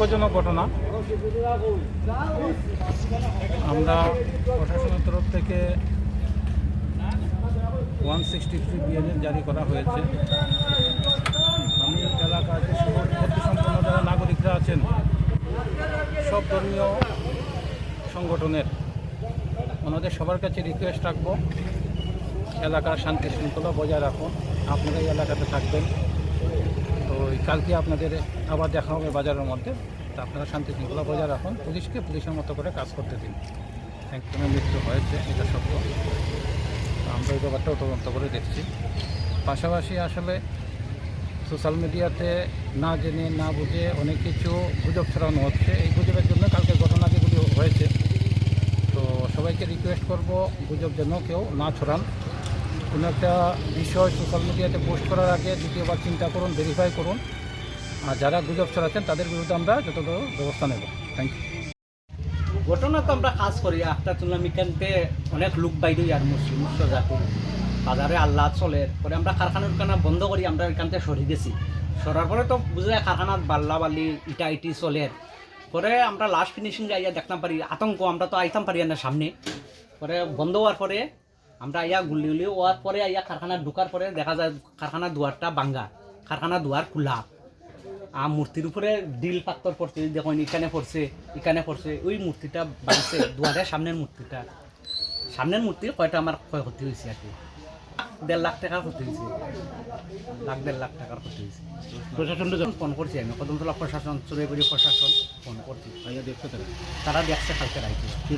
দুঃখজনক ঘটনা। আমরা প্রশাসনের তরফ থেকে ওয়ান সিক্সটি থ্রি বিএনএ জারি করা হয়েছে। আমি এলাকার যে সম্পন্ন যারা নাগরিকরা আছেন, সব ধর্মীয় সংগঠনের, ওনাদের সবার কাছে রিকোয়েস্ট রাখব, এলাকার শান্তি শৃঙ্খলা বজায় রাখুন। আপনারা এই এলাকাতে থাকবেন। এই কালকে আপনাদের আবার দেখা হবে বাজারের মধ্যে। তা আপনারা শান্তি শৃঙ্খলা বজায় রাখুন, পুলিশকে পুলিশের মতো করে কাজ করতে দিন। একজনের মৃত্যু হয়েছে, এটা সত্য। আমরা এই ব্যাপারটাও তদন্ত করে দেখছি। পাশাপাশি আসলে সোশ্যাল মিডিয়াতে না জেনে, না বুঝে অনেক কিছু গুজব ছড়ানো হচ্ছে। এই গুজবের জন্য কালকে ঘটনা যেগুলি হয়েছে। তো সবাইকে রিকোয়েস্ট করব, গুজব যেন কেউ না ছড়ান। কোনো একটা বিষয় সোশ্যাল মিডিয়াতে পোস্ট করার আগে দ্বিতীয়বার চিন্তা করুন ভেরিফাই করুন। আর যারা গুজব ছড়াচ্ছেন, তাদের বিরুদ্ধে আমরা যত ব্যবস্থা নেব। থ্যাংক ইউ ঘটনা তো আমরা কাজ করি। তুললাম এখানতে অনেক লোক বাইরে আর মুসলিম জাতি বাজারে আল্লাহ চলে। পরে আমরা কারখানা উরখানা বন্ধ করি, আমরা এখানতে সরি গেছি। সরার পরে তো বুঝে যায় কারখানাত বাল্লা বাল্লি ইটা ইটি চলে। পরে আমরা লাস্ট ফিনিশিং যাইয়া দেখতাম পারি, আতঙ্ক আমরা তো আইতাম পারি না সামনে। পরে বন্ধ হওয়ার পরে আমরা আইয়া গুলি উলি হওয়ার পরে আইয়া কারখানা ঢুকার পরে দেখা যায় কারখানা দুয়ারটা বাঙ্গা কারখানা দুয়ার খোলা। আর মূর্তির উপরে ডিল পাত্তর পড়ছে দেখুন এখানে পড়ছে এখানে পড়ছে ওই মূর্তিটা বাড়ছে দুয়ারের সামনের মূর্তিটা। সামনের মূর্তি কয়টা আমার ক্ষয়ক্ষতি হয়েছে আর কি? দেড় লাখ টাকার ক্ষতি হয়েছে। লাখ দেড় লাখ টাকার ক্ষতি হয়েছে। প্রশাসনটা যখন ফোন করছি আমি কদমতলা প্রশাসন চুরাইগুড়ি প্রশাসন ফোন করছি। তারা? দেখছে কালকে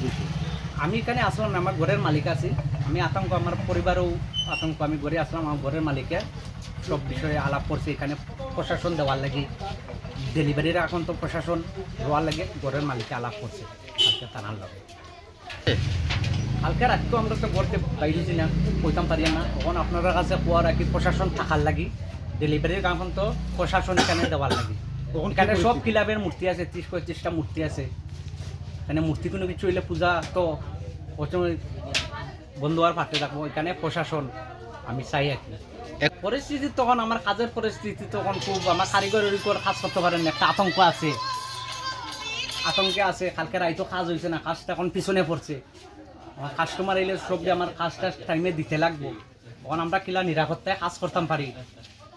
দিচ্ছে আমি এখানে আসলাম না, আমার ঘরের মালিক আছি আমি আতঙ্ক আমার পরিবারও আতঙ্ক আমি ঘরে আসলাম আমার ঘরের মালিকে সব বিষয়ে আলাপ করছি এখানে প্রশাসন দেওয়ার লাগে ডেলিভারির এখন তো প্রশাসন দেওয়ার লাগে ঘরের মালিকে আলাপ করছে কালকে তানার লাগে। কালকে রাখতো আমরা তো ঘরতে বাইরেছি না কইতাম পারি না। তখন আপনার কাছে কোয়া রাখি প্রশাসন থাকার লাগি ডেলিভারির কাম তো প্রশাসন এখানে দেওয়ার লাগে। এখানে সব ক্লাবের মূর্তি আছে ত্রিশ পঁয়ত্রিশটা মূর্তি আছে। এখানে মূর্তি কোনো কিছু হইলে পূজা তো বন্ধু আর পাঠতে থাকব এখানে প্রশাসন আমি চাই আর কি পরিস্থিতি তখন আমার কাজের পরিস্থিতি তখন খুব আমার কারিগরের উপর কাজ করতে পারেন একটা আতঙ্ক আছে। আতঙ্কে আছে কালকে রাইতো কাজ হয়েছে না কাজটা এখন পিছনে পড়ছে আমার কাস্টমার এলে সব যে আমার কাজটা টাইমে দিতে লাগবে। তখন আমরা কিলা নিরাপত্তায় কাজ করতাম পারি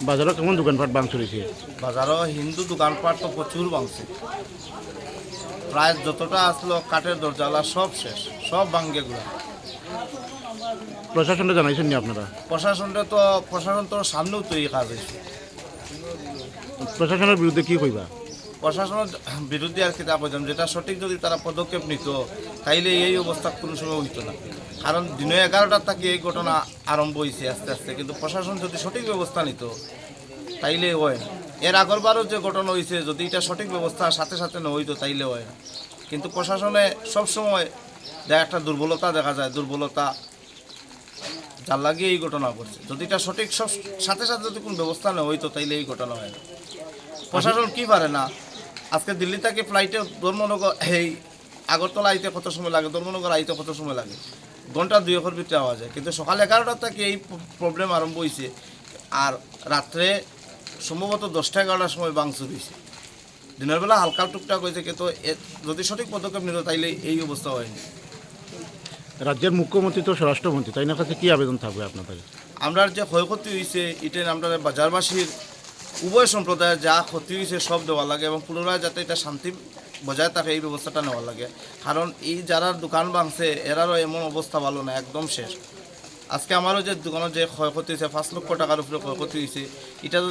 বাজারও কেমন দোকানপাট বাং চলেছে? বাজারও হিন্দু দোকানপাট তো প্রচুর ভাঙছে প্রায় যতটা আসলো কাঠের দরজালা সব শেষ সব বাঙ্গে গুলা প্রশাসনটা জানাইছেন নি আপনারা? প্রশাসনটা তো প্রশাসন তো সামনেও তৈরি এই কাজ হয়েছে প্রশাসনের বিরুদ্ধে কি কইবা প্রশাসনের বিরুদ্ধে আর কিতাব বলতাম যেটা সঠিক যদি তারা পদক্ষেপ নিত, তাইলে এই অবস্থা কোনো সময় হইতো না। কারণ দিনে এগারোটার থেকে এই ঘটনা আরম্ভ হয়েছে আস্তে আস্তে, কিন্তু প্রশাসন যদি সঠিক ব্যবস্থা নিত, তাইলে হয় এর আগরবারও যে ঘটনা হয়েছে যদি এটা সঠিক ব্যবস্থা সাথে সাথে না হইতো, তাইলে হয় কিন্তু প্রশাসনে সবসময় দেখা একটা দুর্বলতা দেখা যায়, দুর্বলতা যার লাগিয়ে এই ঘটনা ঘটছে। যদি এটা সঠিক সব সাথে সাথে যদি কোনো ব্যবস্থা না হইতো, তাইলে এই ঘটনা হয় না। প্রশাসন কি পারে না? আজকে দিল্লি থেকে ফ্লাইটে ধর্মনগর এই আগরতলা আইতে কত সময় লাগে ধর্মনগর আইতে কত সময় লাগে? ঘণ্টা দুই একের ভিতরে আওয়া যায়। কিন্তু সকাল এগারোটার থেকে এই প্রবলেম আরম্ভ হয়েছে আর রাত্রে সম্ভবত দশটা এগারোটার সময় বাংচুর হয়েছে দিনের বেলা হালকা টুকটাক হয়েছে কিন্তু যদি সঠিক পদক্ষেপ নিত তাইলে এই অবস্থা হয়নি। রাজ্যের মুখ্যমন্ত্রী তো স্বরাষ্ট্রমন্ত্রী তাই না কাছে কী আবেদন থাকবে আপনাদের? আমরা যে ক্ষয়ক্ষতি হয়েছে এটা আমরা বাজারবাসীর উভয় সম্প্রদায়ের যা ক্ষতি হয়েছে সব দেওয়া লাগে এবং পুনরায় যাতে এটা শান্তি বজায় থাকে, এই ব্যবস্থাটা নেওয়া লাগে। কারণ এই যারা দোকান ভাঙছে, এরারও এমন অবস্থা ভালো না, একদম শেষ। আজকে আমারও যে দোকানের যে ক্ষয়ক্ষতি হয়েছে, পাঁচ লক্ষ টাকার উপরে ক্ষয়ক্ষতি হয়েছে, এটা